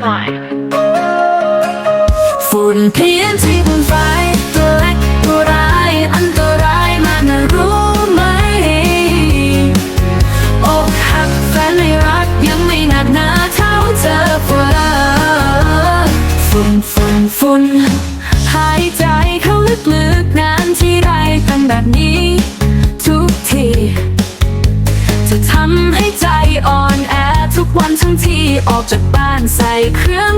Fly ฝุ่นเพียนที่บนไฟตัวเล็กตัวร้ายอันตรายมากนรู้ไหมอกหักแฟนไม่รักยังไม่หนักหนาเท่าเธอฝุ่นฝุ่นฝุ่นฝุ่นหายใจเข้าลึกๆนานที่ไรเป็นแบบนี้ ออกจากบ้านใส่เครื่อง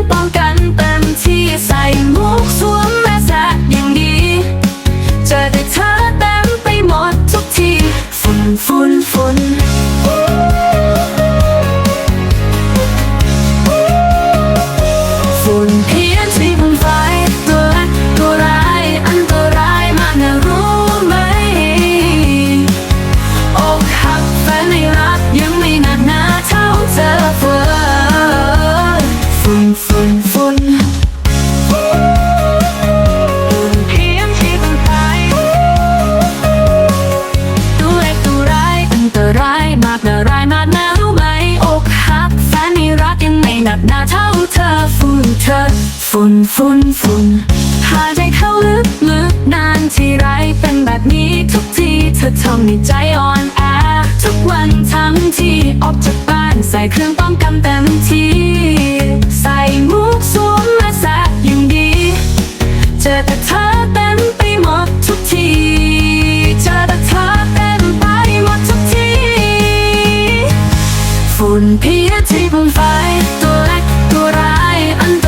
นฝุ่นฝุ่นเพียงที่บนไฟตัวเล็กตัวร้ายอันตรายมากนะร้ายมากนะรู้ไหมอกหักแฟนไม่รักยังไม่หนักหนาเท่าเธอฝุ่นเธอฝุ่นฝุ่นฝุ่นหายใจเข้าลึกลึกนานที่ไรเป็นแบบนี้ทุกทีเธอทำให้ใจอ่อนแอทุกวันทั้งที่ออกจากบ้านใส่เครื่องป้องกันเต็มที่ อแต่เธอเต็มไปหมดทุกทีเจอแต่เธอเต็มไปหมดทุกทีฝุ่นเพียที่บนไฟตัวเล็กตัวร้ายอันต